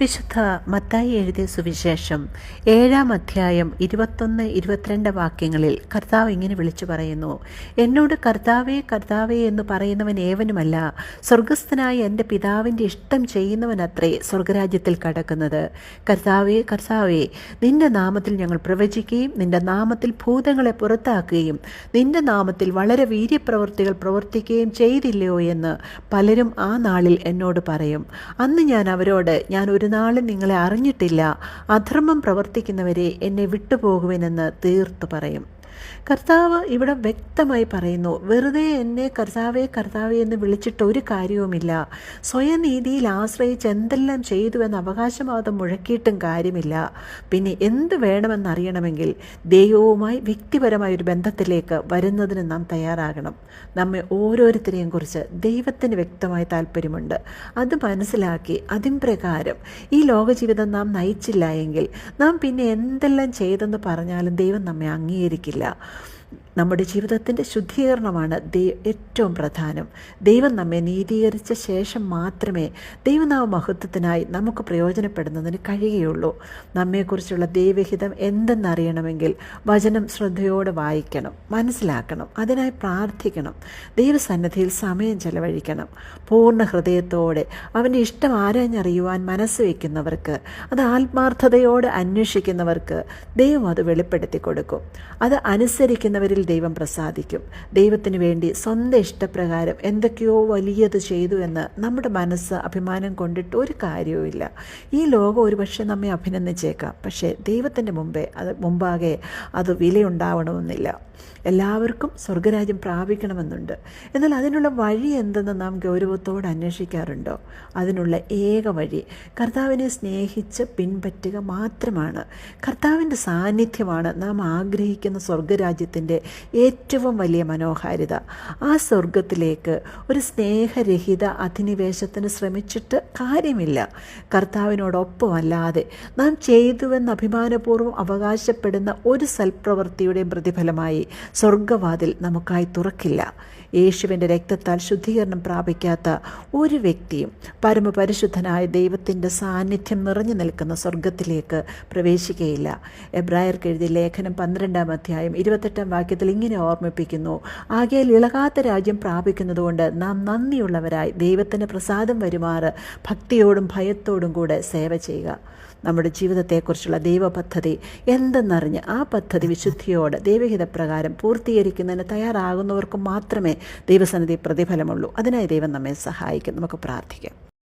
വിശുദ്ധ മത്തായി എഴുതിയ സുവിശേഷം ഏഴാം അധ്യായം ഇരുപത്തൊന്ന് ഇരുപത്തിരണ്ട് വാക്യങ്ങളിൽ കർത്താവ് ഇങ്ങനെ വിളിച്ചു പറയുന്നു എന്നോട് കർത്താവേ കർത്താവേ എന്ന് പറയുന്നവൻ ഏവനുമല്ല സ്വർഗസ്ഥനായ എന്റെ പിതാവിന്റെ ഇഷ്ടം ചെയ്യുന്നവനത്രേ സ്വർഗരാജ്യത്തിൽ കടക്കുന്നത്. കർത്താവേ കർത്താവേ നിന്റെ നാമത്തിൽ ഞങ്ങൾ പ്രവചിക്കുകയും നിന്റെ നാമത്തിൽ ഭൂതങ്ങളെ പുറത്താക്കുകയും നിന്റെ നാമത്തിൽ വളരെ വീര്യപ്രവൃത്തികൾ പ്രവർത്തിക്കുകയും ചെയ്തില്ലയോ എന്ന് പലരും ആ നാളിൽ എന്നോട് പറയും. അന്ന് ഞാൻ അവരോട് ഞാൻ ഒരു നാളും നിങ്ങളെ അറിഞ്ഞിട്ടില്ല. അധർമ്മം പ്രവർത്തിക്കുന്നവരെ എന്നെ വിട്ടുപോകുവിനെന്ന് തീർത്തു പറയും. കർത്താവ് ഇവിടെ വ്യക്തമായി പറയുന്നു വെറുതെ എന്നെ കർത്താവെ കർത്താവെ എന്ന് വിളിച്ചിട്ട് ഒരു കാര്യവുമില്ല. സ്വയനീതിയിൽ ആശ്രയിച്ച് എന്തെല്ലാം ചെയ്തു എന്ന് അവകാശവാദം മുഴക്കിയിട്ടും കാര്യമില്ല. പിന്നെ എന്ത് വേണമെന്നറിയണമെങ്കിൽ ദൈവവുമായി വ്യക്തിപരമായ ഒരു ബന്ധത്തിലേക്ക് വരുന്നതിന് നാം തയ്യാറാകണം. നമ്മെ ഓരോരുത്തരെയും കുറിച്ച് ദൈവത്തിന് വ്യക്തമായ താല്പര്യമുണ്ട്. അത് മനസ്സിലാക്കി അതിൻ പ്രകാരം ഈ ലോകജീവിതം നാം നയിച്ചില്ല എങ്കിൽ നാം പിന്നെ എന്തെല്ലാം ചെയ്തെന്ന് പറഞ്ഞാലും ദൈവം നമ്മെ അംഗീകരിക്കില്ല. പറ്റില്ല. നമ്മുടെ ജീവിതത്തിന്റെ ശുദ്ധീകരണമാണ് ദൈവ ഏറ്റവും പ്രധാനം. ദൈവം നമ്മെ നീതീകരിച്ച ശേഷം മാത്രമേ ദൈവനാമ മഹത്വത്തിനായി നമുക്ക് പ്രയോജനപ്പെടുന്നതിന് കഴിയുകയുള്ളൂ. നമ്മെക്കുറിച്ചുള്ള ദൈവഹിതം എന്തെന്നറിയണമെങ്കിൽ വചനം ശ്രദ്ധയോടെ വായിക്കണം മനസ്സിലാക്കണം അതിനായി പ്രാർത്ഥിക്കണം. ദൈവസന്നിധിയിൽ സമയം ചെലവഴിക്കണം. പൂർണ ഹൃദയത്തോടെ അവന്റെ ഇഷ്ടം ആരാഞ്ഞറിയുവാൻ മനസ്സ് വയ്ക്കുന്നവർക്ക് അത് ആത്മാർത്ഥതയോടെ അന്വേഷിക്കുന്നവർക്ക് ദൈവം അത് വെളിപ്പെടുത്തി കൊടുക്കും അത് അനുസരിക്കുന്നവരിൽ ദൈവം പ്രസാദിക്കും. ദൈവത്തിന് വേണ്ടി സ്വന്തം ഇഷ്ടപ്രകാരം എന്തൊക്കെയോ വലിയത് ചെയ്തു എന്ന് നമ്മുടെ മനസ്സ് അഭിമാനം കൊണ്ടിട്ട് ഒരു കാര്യവുമില്ല. ഈ ലോകം ഒരുപക്ഷെ നമ്മെ അഭിനന്ദിച്ചേക്കാം. പക്ഷേ ദൈവത്തിന്റെ മുമ്പേ അത് മുമ്പാകെ അത് വിലയുണ്ടാവണമെന്നില്ല. എല്ലാവർക്കും സ്വർഗരാജ്യം പ്രാപിക്കണമെന്നുണ്ട്. എന്നാൽ അതിനുള്ള വഴി എന്തെന്ന് നാം ഗൗരവത്തോടെ അന്വേഷിക്കാറുണ്ടോ? അതിനുള്ള ഏക വഴി കർത്താവിനെ സ്നേഹിച്ച് പിൻപറ്റുക മാത്രമാണ്. കർത്താവിന്റെ സാന്നിധ്യമാണ് നാം ആഗ്രഹിക്കുന്ന സ്വർഗരാജ്യത്തിന്റെ ഏറ്റവും വലിയ മനോഹാരിത. ആ സ്വർഗത്തിലേക്ക് ഒരു സ്നേഹരഹിത അധിനിവേശത്തിന് ശ്രമിച്ചിട്ട് കാര്യമില്ല. കർത്താവിനോടൊപ്പമല്ലാതെ നാം ചെയ്തുവെന്ന് അഭിമാനപൂർവം അവകാശപ്പെടുന്ന ഒരു സൽപ്രവൃത്തിയുടെയും പ്രതിഫലമായി സ്വർഗവാതിൽ നമുക്കായി തുറക്കില്ല. യേശുവിന്റെ രക്തത്താൽ ശുദ്ധീകരണം പ്രാപിക്കാത്ത ഒരു വ്യക്തിയും പരമപരിശുദ്ധനായ ദൈവത്തിന്റെ സാന്നിധ്യം നിറഞ്ഞു നിൽക്കുന്ന സ്വർഗത്തിലേക്ക് പ്രവേശിക്കുകയില്ല. എബ്രായർക്ക് എഴുതിയ ലേഖനം പന്ത്രണ്ടാം അധ്യായം ഇരുപത്തെട്ടാം വാക്യത്തിൽ ഇങ്ങനെ ഓർമ്മിപ്പിക്കുന്നു. ആകെ ഇളകാത്ത രാജ്യം പ്രാപിക്കുന്നതുകൊണ്ട് നാം നന്ദിയുള്ളവരായി ദൈവത്തിന് പ്രസാദം വരുമാറ് ഭക്തിയോടും ഭയത്തോടും കൂടെ സേവ ചെയ്യുക. നമ്മുടെ ജീവിതത്തെക്കുറിച്ചുള്ള ദൈവപദ്ധതി എന്തെന്നറിഞ്ഞ് ആ പദ്ധതി വിശുദ്ധിയോട് ദൈവഹിതപ്രകാരം പൂർത്തീകരിക്കുന്നതിന് തയ്യാറാകുന്നവർക്ക് മാത്രമേ ദൈവസന്നിധി പ്രതിഫലമുള്ളൂ. അതിനായി ദൈവം നമ്മെ സഹായിക്കും. നമുക്ക് പ്രാർത്ഥിക്കാം.